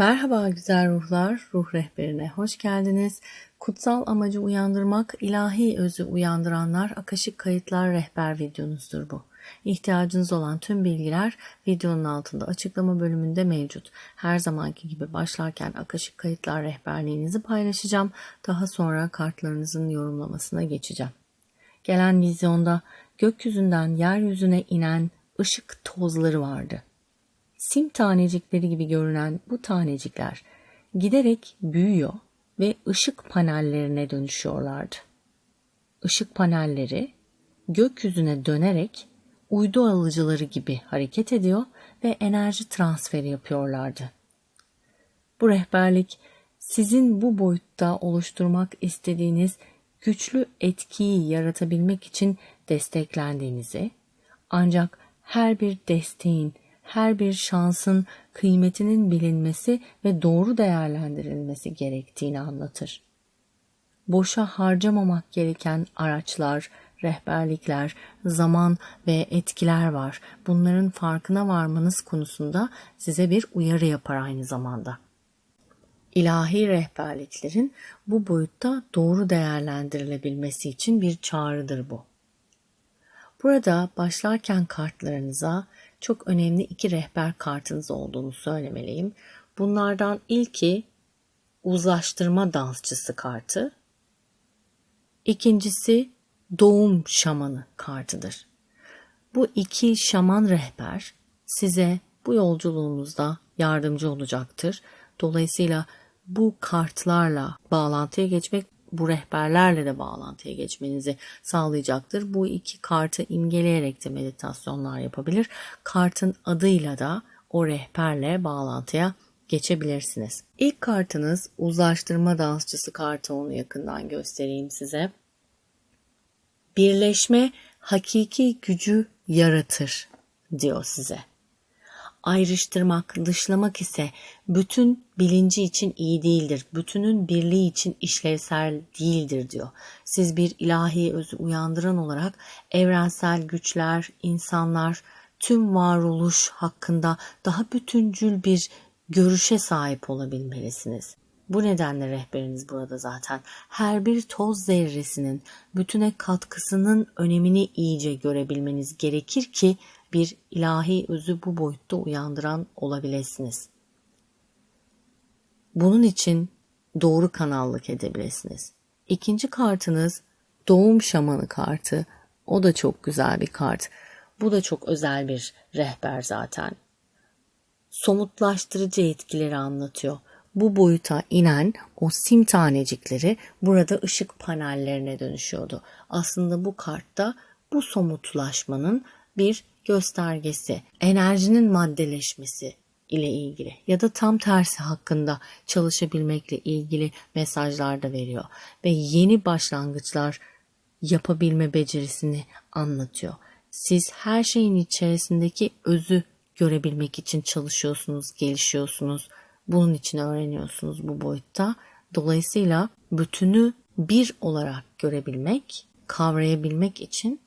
Merhaba güzel ruhlar, ruh rehberine hoş geldiniz. Kutsal amacı uyandırmak, ilahi özü uyandıranlar Akaşık Kayıtlar rehber videonuzdur bu. İhtiyacınız olan tüm bilgiler videonun altında açıklama bölümünde mevcut. Her zamanki gibi başlarken Akaşık Kayıtlar rehberliğinizi paylaşacağım. Daha sonra kartlarınızın yorumlamasına geçeceğim. Gelen vizyonda gökyüzünden yeryüzüne inen ışık tozları vardı sim tanecikleri gibi görünen bu tanecikler giderek büyüyor ve ışık panellerine dönüşüyorlardı. Işık panelleri gökyüzüne dönerek uydu alıcıları gibi hareket ediyor ve enerji transferi yapıyorlardı. Bu rehberlik sizin bu boyutta oluşturmak istediğiniz güçlü etkiyi yaratabilmek için desteklendiğinizi ancak her bir desteğin her bir şansın kıymetinin bilinmesi ve doğru değerlendirilmesi gerektiğini anlatır. Boşa harcamamak gereken araçlar, rehberlikler, zaman ve etkiler var. Bunların farkına varmanız konusunda size bir uyarı yapar aynı zamanda. İlahi rehberliklerin bu boyutta doğru değerlendirilebilmesi için bir çağrıdır bu. Burada başlarken kartlarınıza çok önemli iki rehber kartınız olduğunu söylemeliyim. Bunlardan ilki uzlaştırma dansçısı kartı. İkincisi doğum şamanı kartıdır. Bu iki şaman rehber size bu yolculuğunuzda yardımcı olacaktır. Dolayısıyla bu kartlarla bağlantıya geçmek bu rehberlerle de bağlantıya geçmenizi sağlayacaktır. Bu iki kartı imgeleyerek de meditasyonlar yapabilir. Kartın adıyla da o rehberle bağlantıya geçebilirsiniz. İlk kartınız uzlaştırma dansçısı kartı onu yakından göstereyim size. Birleşme hakiki gücü yaratır diyor size ayrıştırmak, dışlamak ise bütün bilinci için iyi değildir. Bütünün birliği için işlevsel değildir diyor. Siz bir ilahi özü uyandıran olarak evrensel güçler, insanlar, tüm varoluş hakkında daha bütüncül bir görüşe sahip olabilmelisiniz. Bu nedenle rehberiniz burada zaten her bir toz zerresinin bütüne katkısının önemini iyice görebilmeniz gerekir ki bir ilahi özü bu boyutta uyandıran olabilirsiniz. Bunun için doğru kanallık edebilirsiniz. İkinci kartınız doğum şamanı kartı. O da çok güzel bir kart. Bu da çok özel bir rehber zaten. Somutlaştırıcı etkileri anlatıyor. Bu boyuta inen o sim tanecikleri burada ışık panellerine dönüşüyordu. Aslında bu kartta bu somutlaşmanın bir göstergesi, enerjinin maddeleşmesi ile ilgili ya da tam tersi hakkında çalışabilmekle ilgili mesajlar da veriyor ve yeni başlangıçlar yapabilme becerisini anlatıyor. Siz her şeyin içerisindeki özü görebilmek için çalışıyorsunuz, gelişiyorsunuz. Bunun için öğreniyorsunuz bu boyutta. Dolayısıyla bütünü bir olarak görebilmek, kavrayabilmek için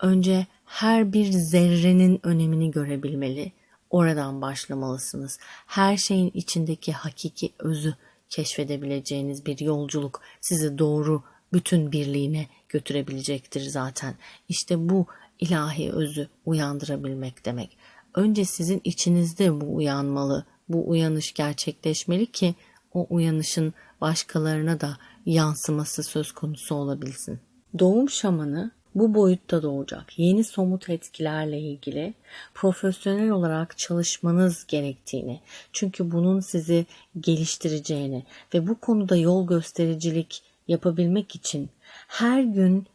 önce her bir zerrenin önemini görebilmeli. Oradan başlamalısınız. Her şeyin içindeki hakiki özü keşfedebileceğiniz bir yolculuk sizi doğru bütün birliğine götürebilecektir zaten. İşte bu ilahi özü uyandırabilmek demek. Önce sizin içinizde bu uyanmalı, bu uyanış gerçekleşmeli ki o uyanışın başkalarına da yansıması söz konusu olabilsin. Doğum şamanı bu boyutta doğacak yeni somut etkilerle ilgili profesyonel olarak çalışmanız gerektiğini, çünkü bunun sizi geliştireceğini ve bu konuda yol göstericilik yapabilmek için her gün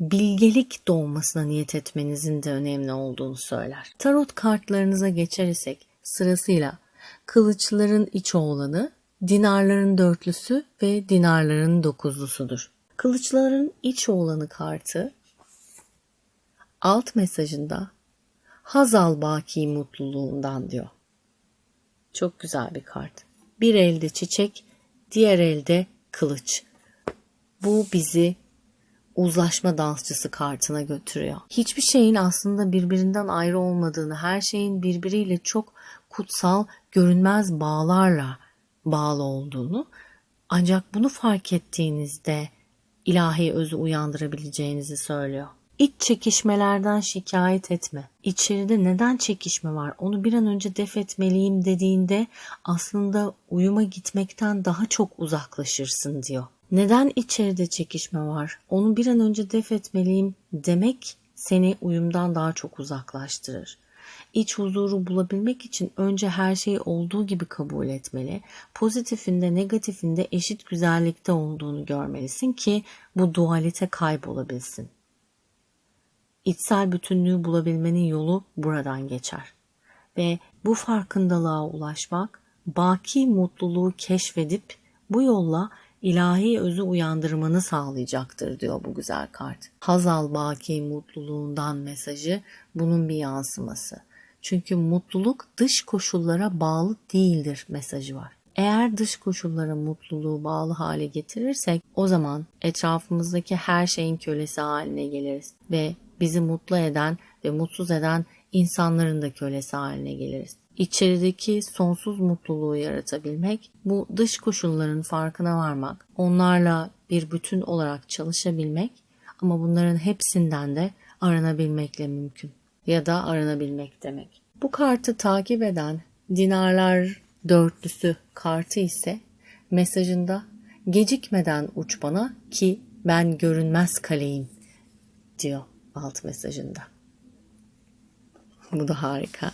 bilgelik doğmasına niyet etmenizin de önemli olduğunu söyler. Tarot kartlarınıza geçer isek sırasıyla kılıçların iç oğlanı, dinarların dörtlüsü ve dinarların dokuzlusudur. Kılıçların iç oğlanı kartı alt mesajında Hazal baki mutluluğundan diyor. Çok güzel bir kart. Bir elde çiçek, diğer elde kılıç. Bu bizi uzlaşma dansçısı kartına götürüyor. Hiçbir şeyin aslında birbirinden ayrı olmadığını, her şeyin birbiriyle çok kutsal, görünmez bağlarla bağlı olduğunu ancak bunu fark ettiğinizde ilahi özü uyandırabileceğinizi söylüyor. İç çekişmelerden şikayet etme. İçeride neden çekişme var onu bir an önce def etmeliyim dediğinde aslında uyuma gitmekten daha çok uzaklaşırsın diyor. Neden içeride çekişme var onu bir an önce def etmeliyim demek seni uyumdan daha çok uzaklaştırır. İç huzuru bulabilmek için önce her şeyi olduğu gibi kabul etmeli. Pozitifinde negatifinde eşit güzellikte olduğunu görmelisin ki bu dualite kaybolabilsin. İçsel bütünlüğü bulabilmenin yolu buradan geçer. Ve bu farkındalığa ulaşmak, baki mutluluğu keşfedip bu yolla ilahi özü uyandırmanı sağlayacaktır diyor bu güzel kart. Hazal baki mutluluğundan mesajı bunun bir yansıması. Çünkü mutluluk dış koşullara bağlı değildir mesajı var. Eğer dış koşullara mutluluğu bağlı hale getirirsek o zaman etrafımızdaki her şeyin kölesi haline geliriz ve bizi mutlu eden ve mutsuz eden insanların da kölesi haline geliriz. İçerideki sonsuz mutluluğu yaratabilmek, bu dış koşulların farkına varmak, onlarla bir bütün olarak çalışabilmek ama bunların hepsinden de aranabilmekle mümkün ya da aranabilmek demek. Bu kartı takip eden dinarlar dörtlüsü kartı ise mesajında gecikmeden uç bana ki ben görünmez kaleyim diyor alt mesajında. Bu da harika.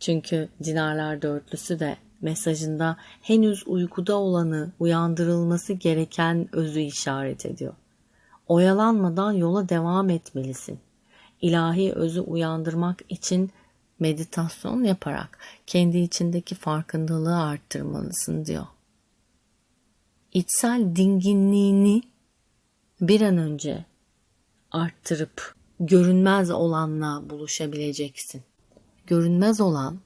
Çünkü dinarlar dörtlüsü de mesajında henüz uykuda olanı uyandırılması gereken özü işaret ediyor. Oyalanmadan yola devam etmelisin. İlahi özü uyandırmak için meditasyon yaparak kendi içindeki farkındalığı arttırmalısın diyor. İçsel dinginliğini bir an önce arttırıp görünmez olanla buluşabileceksin. Görünmez olan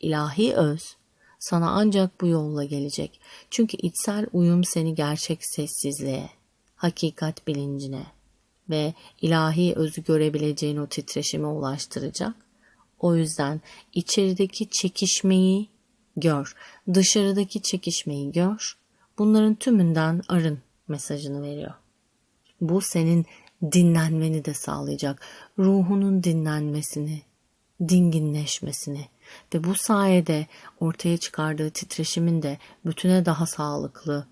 ilahi öz sana ancak bu yolla gelecek. Çünkü içsel uyum seni gerçek sessizliğe, hakikat bilincine ve ilahi özü görebileceğin o titreşime ulaştıracak. O yüzden içerideki çekişmeyi gör, dışarıdaki çekişmeyi gör. Bunların tümünden arın mesajını veriyor. Bu senin dinlenmeni de sağlayacak. Ruhunun dinlenmesini, dinginleşmesini ve bu sayede ortaya çıkardığı titreşimin de bütüne daha sağlıklı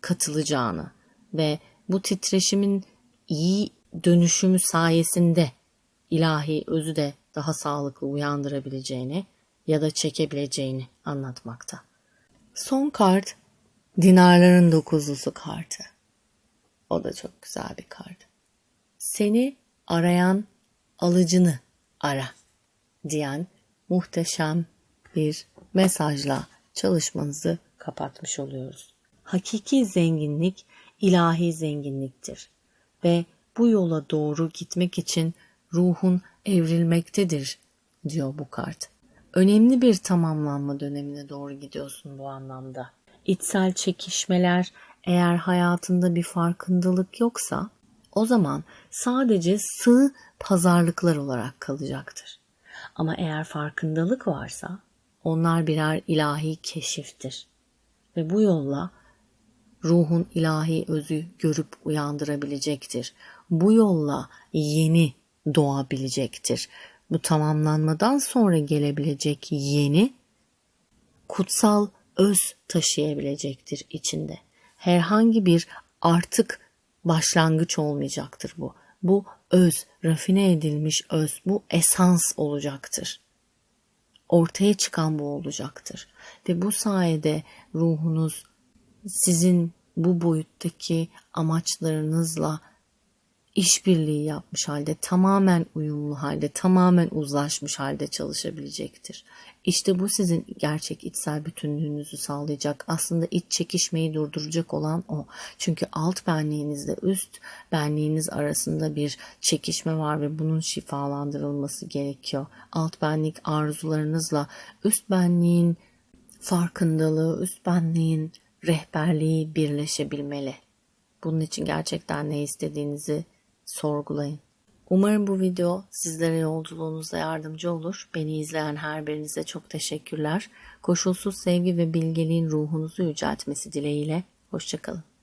katılacağını ve bu titreşimin iyi dönüşümü sayesinde ilahi özü de daha sağlıklı uyandırabileceğini ya da çekebileceğini anlatmakta. Son kart dinarların dokuzlusu kartı. O da çok güzel bir kart. Seni arayan alıcını ara diyen muhteşem bir mesajla çalışmanızı kapatmış oluyoruz. Hakiki zenginlik ilahi zenginliktir ve bu yola doğru gitmek için ruhun evrilmektedir diyor bu kart. Önemli bir tamamlanma dönemine doğru gidiyorsun bu anlamda. İçsel çekişmeler eğer hayatında bir farkındalık yoksa o zaman sadece sığ pazarlıklar olarak kalacaktır. Ama eğer farkındalık varsa onlar birer ilahi keşiftir. Ve bu yolla ruhun ilahi özü görüp uyandırabilecektir. Bu yolla yeni doğabilecektir. Bu tamamlanmadan sonra gelebilecek yeni kutsal öz taşıyabilecektir içinde. Herhangi bir artık başlangıç olmayacaktır bu. Bu öz, rafine edilmiş öz, bu esans olacaktır. Ortaya çıkan bu olacaktır. Ve bu sayede ruhunuz sizin bu boyuttaki amaçlarınızla işbirliği yapmış halde, tamamen uyumlu halde, tamamen uzlaşmış halde çalışabilecektir. İşte bu sizin gerçek içsel bütünlüğünüzü sağlayacak. Aslında iç çekişmeyi durduracak olan o. Çünkü alt benliğinizle üst benliğiniz arasında bir çekişme var ve bunun şifalandırılması gerekiyor. Alt benlik arzularınızla üst benliğin farkındalığı, üst benliğin rehberliği birleşebilmeli. Bunun için gerçekten ne istediğinizi sorgulayın. Umarım bu video sizlere yolculuğunuzda yardımcı olur. Beni izleyen her birinize çok teşekkürler. Koşulsuz sevgi ve bilgeliğin ruhunuzu yüceltmesi dileğiyle. Hoşçakalın.